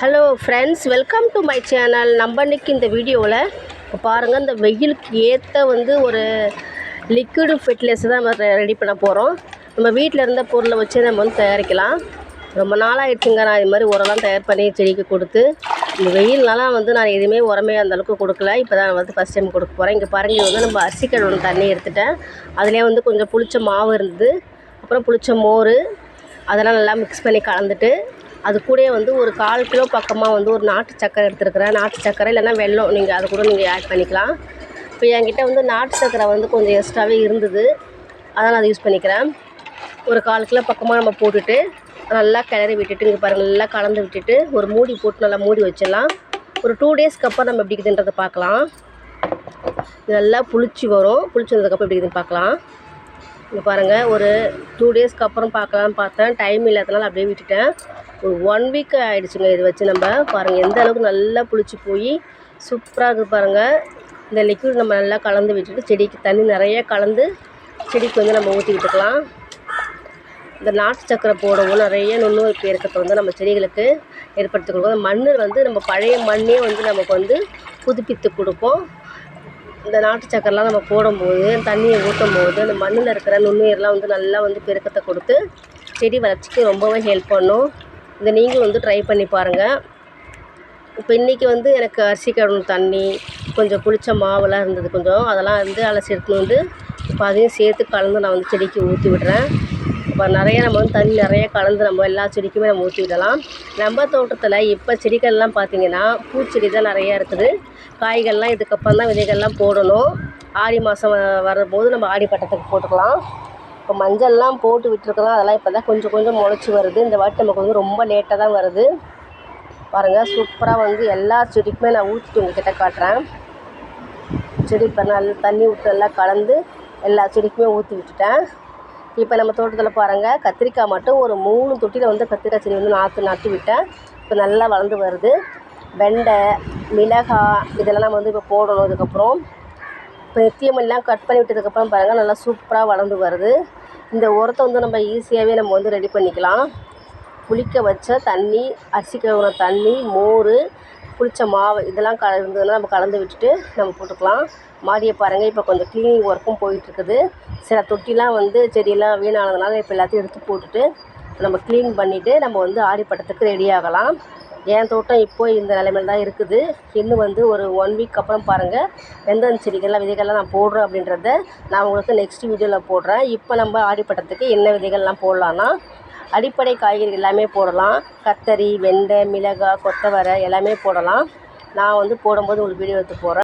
Hello friends welcome to my channel நம்ம இன்றைக்கி இந்த வீடியோவில் இப்போ பாருங்கள் இந்த வெயிலுக்கு ஏற்ற வந்து ஒரு லிக்விடு ஃபெர்டிலைசர் தான் நம்ம ரெடி பண்ண போகிறோம் நம்ம வீட்டில் இருந்த பொருளை வச்சு நம்ம வந்து தயாரிக்கலாம். ரொம்ப நாளாகிடுச்சுங்க நான் இது மாதிரி உரம்லாம் தயார் பண்ணி செடிக்கு கொடுத்து இந்த வெயில்னாலாம் வந்து நான் எதுவுமே உரமே அந்தளவுக்கு கொடுக்கல. இப்போ தான் வந்து ஃபஸ்ட் டைம் கொடுக்க போகிறேன் இங்கே பாருங்கள் வந்து நம்ம அரிசி ஒன்று தண்ணி எடுத்துட்டேன். அதிலே வந்து கொஞ்சம் புளிச்ச மாவு இருந்தது. அப்புறம் புளிச்ச மோர் அதெல்லாம் நல்லா மிக்ஸ் பண்ணி கலந்துட்டு அது கூடயே வந்து ஒரு கால் கிலோ பக்கமாக வந்து ஒரு நாட்டு சக்கரை எடுத்துருக்கிறேன். நாட்டு சக்கரை இல்லைன்னா வெல்லம் நீங்கள் அது கூட நீங்கள் ஆட் பண்ணிக்கலாம். இப்போ என்கிட்ட வந்து நாட்டு சக்கரை வந்து கொஞ்சம் எக்ஸ்ட்ராவே இருந்தது. அதான் நான் அதை யூஸ் பண்ணிக்கிறேன். ஒரு கால் கிலோ பக்கமாக நம்ம போட்டுட்டு நல்லா கிளறி விட்டுட்டு இங்கே பாருங்கள் நல்லா கலந்து விட்டுட்டு ஒரு மூடி போட்டு நல்லா மூடி வச்சிடலாம். ஒரு டூ டேஸ்க்கு அப்புறம் நம்ம எப்படி இருக்குதுன்றதை பார்க்கலாம். நல்லா புளிச்சு வரும். புளிச்சு வந்ததுக்கப்புறம் எப்படி இருக்குதுன்னு பார்க்கலாம். இங்கே பாருங்கள் ஒரு டூ டேஸ்க்கு அப்புறம் பார்க்கலான்னு பார்த்தேன். டைம் இல்லாதனால அப்படியே விட்டுட்டேன். ஒரு ஒன் வீக் ஆகிடுச்சுங்க இது வச்சு நம்ம. பாருங்கள் எந்த அளவுக்கு நல்லா புளிச்சு போய் சூப்பராக இருக்குது பாருங்கள் இந்த லிக்விட் நம்ம நல்லா கலந்து விட்டுட்டு செடிக்கு தண்ணி நிறைய கலந்து செடிக்கு வந்து நம்ம ஊற்றி விட்டுக்கலாம். இந்த நாட்டு சக்கரை போடவும் நிறைய நுண்ணுயிர் பேருக்கத்தை வந்து நம்ம செடிகளுக்கு ஏற்படுத்தி கொடுக்கும். அந்த மண் வந்து நம்ம பழைய மண்ணே வந்து நமக்கு வந்து புதுப்பித்து கொடுப்போம். இந்த நாட்டு சக்கரைலாம் நம்ம போடும்போது தண்ணியை ஊற்றும் போது அந்த மண்ணில் இருக்கிற நுண்ணுயிரெலாம் வந்து நல்லா வந்து பெருக்கத்தை கொடுத்து செடி வளர்ச்சிக்கு ரொம்பவே ஹெல்ப் பண்ணும். இதை நீங்களும் வந்து ட்ரை பண்ணி பாருங்கள் இப்போ இன்றைக்கி வந்து எனக்கு அரிசி கடணும் தண்ணி கொஞ்சம் புளிச்ச மாவெல்லாம் இருந்தது கொஞ்சம். அதெல்லாம் வந்து அலசி எடுத்துன்னு வந்து இப்போ அதையும் சேர்த்து கலந்து நான் வந்து செடிக்கு ஊற்றி விடுறேன். இப்போ நிறைய நம்ம வந்து தண்ணி நிறைய கலந்து நம்ம எல்லா செடிக்குமே நம்ம ஊற்றி விடலாம். நம்ம தோட்டத்தில் இப்போ செடிகள்லாம் பார்த்திங்கன்னா பூச்செடி தான் நிறையா இருக்குது. காய்கள்லாம் இதுக்கப்புறம் தான் விதைகள்லாம் போடணும். ஆடி மாதம் வரும்போது நம்ம ஆடி பட்டத்துக்கு போட்டுக்கலாம். இப்போ மஞ்சள்லாம் போட்டு விட்டுருக்கலாம். அதெல்லாம் இப்போ தான் கொஞ்சம் கொஞ்சம் முளைச்சி வருது. இந்த வாட்டி நமக்கு வந்து ரொம்ப லேட்டாக தான் வருது. பாருங்கள் சூப்பராக வந்து எல்லா செடிக்குமே நான் ஊற்றிட்டு உங்ககிட்ட காட்டுறேன். செடி இப்போ நல்லா தண்ணி விட்டு எல்லாம் கலந்து எல்லா செடிக்குமே ஊற்றி விட்டுட்டேன். இப்போ நம்ம தோட்டத்தில் பாருங்கள் கத்திரிக்காய் மட்டும் ஒரு மூணு தொட்டியில் வந்து கத்திரிக்காய் செடி வந்து நாற்று நட்டு விட்டேன். இப்போ நல்லா வளர்ந்து வருது. வெண்டை மிளகாய் இதெல்லாம் நம்ம வந்து இப்போ போடணும் இதுக்கப்புறம். இப்போ நித்தியமெல்லாம் கட் பண்ணி விட்டதுக்கப்புறம் பாருங்கள் நல்லா சூப்பராக வளர்ந்து வருது. இந்த உரத்தை வந்து நம்ம ஈஸியாகவே நம்ம வந்து ரெடி பண்ணிக்கலாம். புளிக்க வச்ச தண்ணி அரிசி கழுவுன தண்ணி மோர் புளித்த மாவு இதெல்லாம் கலந்ததுன்னா நம்ம கலந்து விட்டுட்டு நம்ம போட்டுக்கலாம். மாடியை பாருங்கள் இப்போ கொஞ்சம் க்ளீனிங் ஒர்க்கும் போயிட்டுருக்குது. சில தொட்டிலாம் வந்து செடியெல்லாம் வீணானதுனால இப்போ எல்லாத்தையும் எடுத்து போட்டுட்டு நம்ம க்ளீன் பண்ணிவிட்டு நம்ம வந்து ஆடிப்பட்டத்துக்கு ரெடி ஆகலாம். என் தோட்டம் இப்போ இந்த நிலைமையில் தான் இருக்குது. இன்னும் வந்து ஒரு ஒன் வீக் அப்புறம் பாருங்கள் எந்தெந்த செடிகள்லாம் விதைகள்லாம் நான் போடுறேன் அப்படின்றத நான் உங்களுக்கு நெக்ஸ்ட் வீடியோவில் போடுறேன். இப்போ நம்ம ஆடிப்பட்டத்துக்கு என்ன விதைகள்லாம் போடலான்னா அடிப்படை காய்கறி எல்லாமே போடலாம். கத்தரி வெண்டை மிளகாய் கொத்தவரை எல்லாமே போடலாம். நான் வந்து போடும்போது உங்களுக்கு வீடியோ எடுத்து போடுறேன்